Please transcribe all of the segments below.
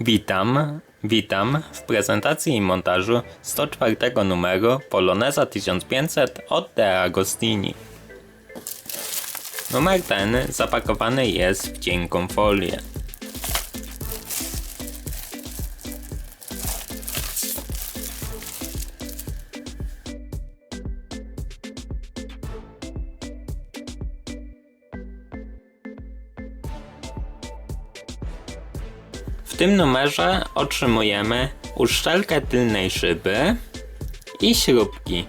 Witam, witam w prezentacji i montażu 104 numeru Poloneza 1500 od De Agostini. Numer ten zapakowany jest w cienką folię. Tym numerze otrzymujemy uszczelkę tylnej szyby i śrubki.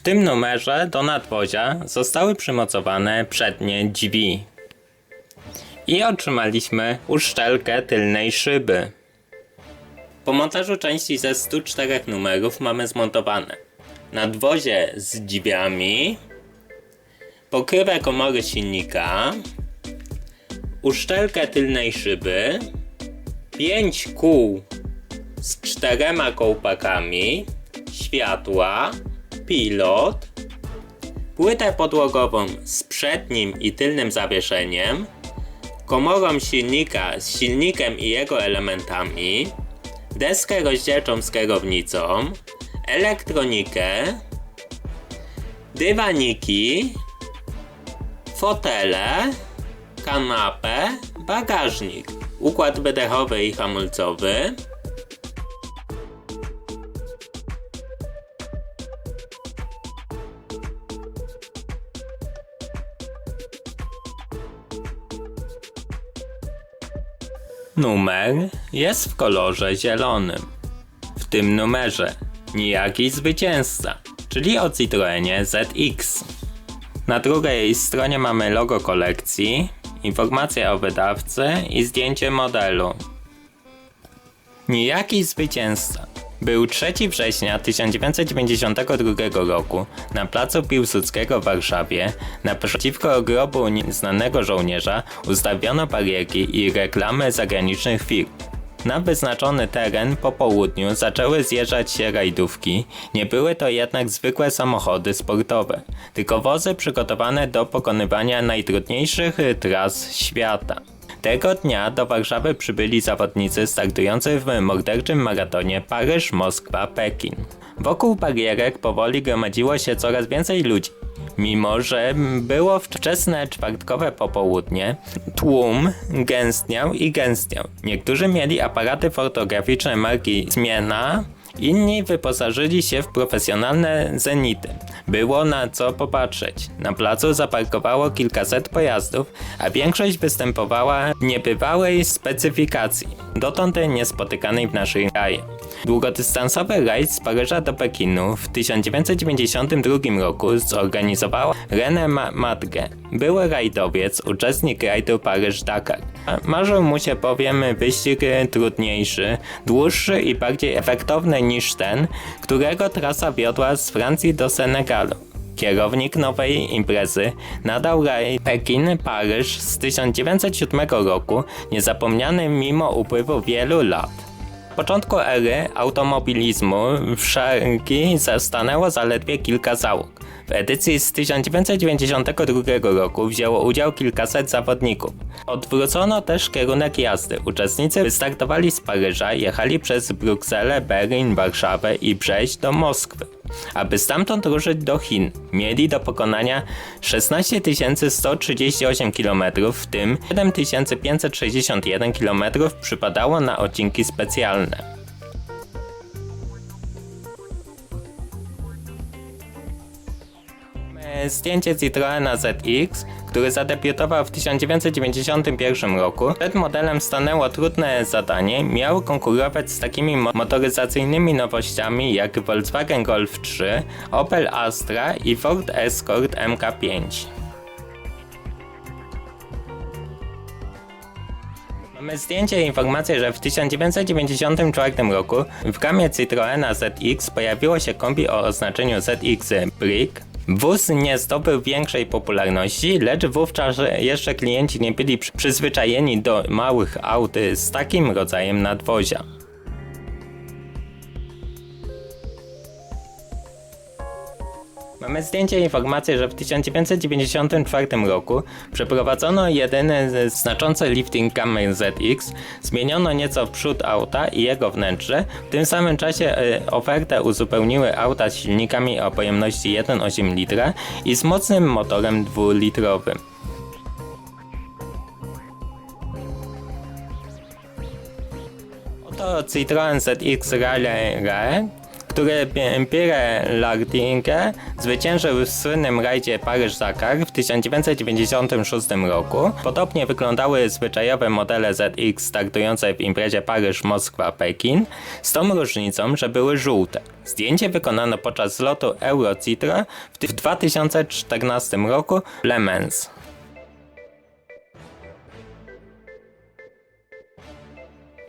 W tym numerze do nadwozia zostały przymocowane przednie drzwi. I otrzymaliśmy uszczelkę tylnej szyby. Po montażu części ze 104 numerów mamy zmontowane nadwozie z drzwiami, pokrywę komory silnika, uszczelkę tylnej szyby, 5 kół z czterema kołpakami, światła, pilot, płytę podłogową z przednim i tylnym zawieszeniem, komorą silnika z silnikiem i jego elementami, deskę rozdzielczą z kierownicą, elektronikę, dywaniki, fotele, kanapę, bagażnik, układ wydechowy i hamulcowy, Numer jest w kolorze zielonym. W tym numerze niejaki zwycięzca, czyli o Citroenie ZX. Na drugiej stronie mamy logo kolekcji, informacja o wydawcy i zdjęcie modelu. Niejaki zwycięzca był 3 września 1992 roku na placu Piłsudskiego w Warszawie. Naprzeciwko grobu znanego żołnierza ustawiono barierki i reklamy zagranicznych firm. Na wyznaczony teren po południu zaczęły zjeżdżać się rajdówki. Nie były to jednak zwykłe samochody sportowe, tylko wozy przygotowane do pokonywania najtrudniejszych tras świata. Tego dnia do Warszawy przybyli zawodnicy startujący w morderczym maratonie Paryż-Moskwa-Pekin. Wokół barierek powoli gromadziło się coraz więcej ludzi. Mimo, że było wczesne czwartkowe popołudnie, tłum gęstniał i gęstniał. Niektórzy mieli aparaty fotograficzne marki Zmiana, Inni wyposażyli się w profesjonalne zenity. Było na co popatrzeć. Na placu zaparkowało kilkaset pojazdów, a większość występowała w niebywałej specyfikacji, dotąd niespotykanej w naszym kraju. Długodystansowy rajd z Paryża do Pekinu w 1992 roku zorganizowała René Ma Madge, były rajdowiec, uczestnik rajdu Paryż-Dakar. Marzył mu się bowiem wyścig trudniejszy, dłuższy i bardziej efektowny niż ten, którego trasa wiodła z Francji do Senegalu. Kierownik nowej imprezy nadał raj Pekin-Paryż z 1907 roku, niezapomniany mimo upływu wielu lat. Początku ery automobilizmu w Szarki zastanęło zaledwie kilka załóg. W edycji z 1992 roku wzięło udział kilkaset zawodników. Odwrócono też kierunek jazdy. Uczestnicy wystartowali z Paryża, jechali przez Brukselę, Berlin, Warszawę i Brześć do Moskwy. Aby stamtąd ruszyć do Chin, mieli do pokonania 16 138 km, w tym 7561 km przypadało na odcinki specjalne. Zdjęcie Citroena ZX, który zadebiutował w 1991 roku. Przed modelem stanęło trudne zadanie, miał konkurować z takimi mo- motoryzacyjnymi nowościami jak Volkswagen Golf 3, Opel Astra i Ford Escort MK5. Mamy zdjęcie i informację, że w 1994 roku w gamie Citroena ZX pojawiło się kombi o oznaczeniu ZX Brick. Wóz nie zdobył większej popularności, lecz wówczas jeszcze klienci nie byli przy- przyzwyczajeni do małych aut z takim rodzajem nadwozia. Mamy zdjęcie i informację, że w 1994 roku przeprowadzono jeden z- znaczący lifting Camry ZX, zmieniono nieco przód auta i jego wnętrze, w tym samym czasie e, ofertę uzupełniły auta z silnikami o pojemności 1,8 litra i z mocnym motorem dwulitrowym. Oto Citroen ZX Rally który Pi- Pierre Lardinge zwyciężył w słynnym rajdzie Paryż-Dakar w 1996 roku. Podobnie wyglądały zwyczajowe modele ZX startujące w imprezie Paryż-Moskwa-Pekin, z tą różnicą, że były żółte. Zdjęcie wykonano podczas lotu Eurocitra w w 2014 roku w Le Mans.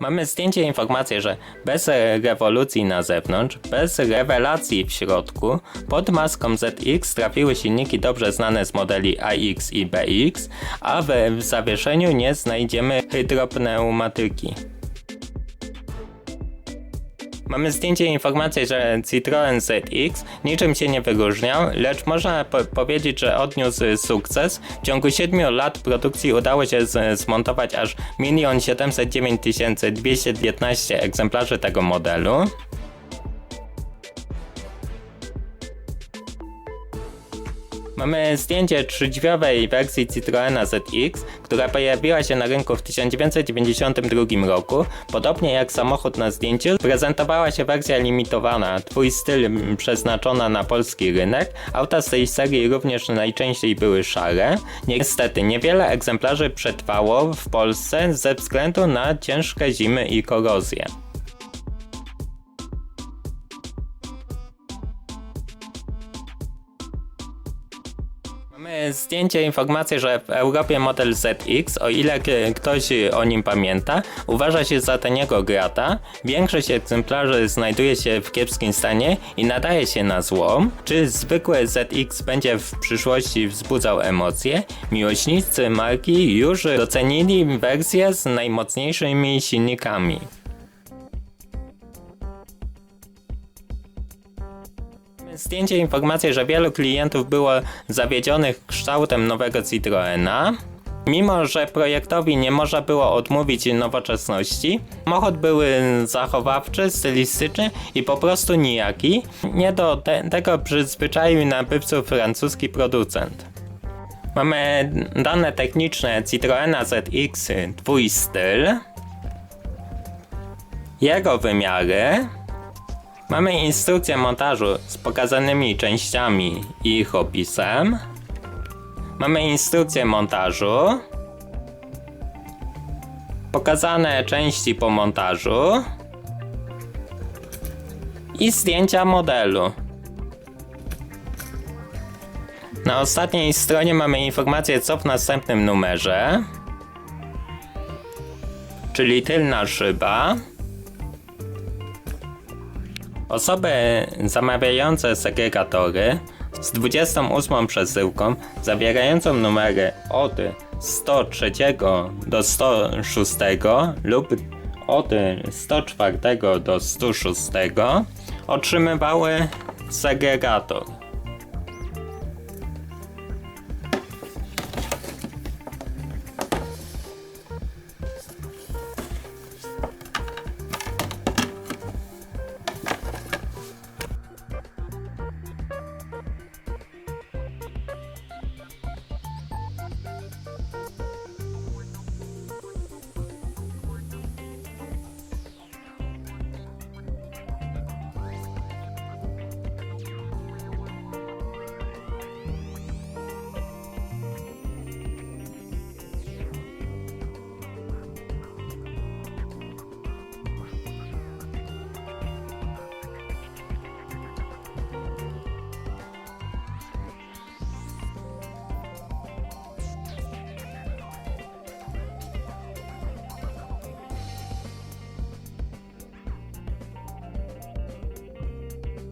Mamy zdjęcie informację, że bez rewolucji na zewnątrz, bez rewelacji w środku, pod maską ZX trafiły silniki dobrze znane z modeli AX i BX, a w, zawieszeniu nie znajdziemy hydropneumatyki. Mamy zdjęcie i informację, że Citroen ZX niczym się nie wyróżniał, lecz można po powiedzieć, że odniósł sukces. W ciągu 7 lat produkcji udało się zmontować aż 1 709 215 egzemplarzy tego modelu. Mamy zdjęcie trzydźwiowej wersji Citroena ZX, która pojawiła się na rynku w 1992 roku. Podobnie jak samochód na zdjęciu, prezentowała się wersja limitowana, twój styl przeznaczona na polski rynek. Auta z tej serii również najczęściej były szare. Niestety, niewiele egzemplarzy przetrwało w Polsce ze względu na ciężkie zimy i korozję. Mamy zdjęcie, informację, że w Europie model ZX, o ile ktoś o nim pamięta, uważa się za taniego grata. Większość egzemplarzy znajduje się w kiepskim stanie i nadaje się na złom. Czy zwykły ZX będzie w przyszłości wzbudzał emocje? Miłośnicy marki już docenili wersję z najmocniejszymi silnikami. Zdjęcie informacje, że wielu klientów było zawiedzionych kształtem nowego Citroena. Mimo, że projektowi nie można było odmówić nowoczesności, samochód był zachowawczy, stylistyczny i po prostu nijaki. Nie do te tego przyzwyczaił nabywców francuski producent. Mamy dane techniczne Citroena ZX, twój styl, jego wymiary, Mamy instrukcję montażu z pokazanymi częściami i ich opisem. Mamy instrukcję montażu. Pokazane części po montażu. I zdjęcia modelu. Na ostatniej stronie mamy informację co w następnym numerze. Czyli tylna szyba. Osoby zamawiające segregatory z 28 przesyłką zawierającą numery od 103 do 106 lub od 104 do 106 otrzymywały segregator.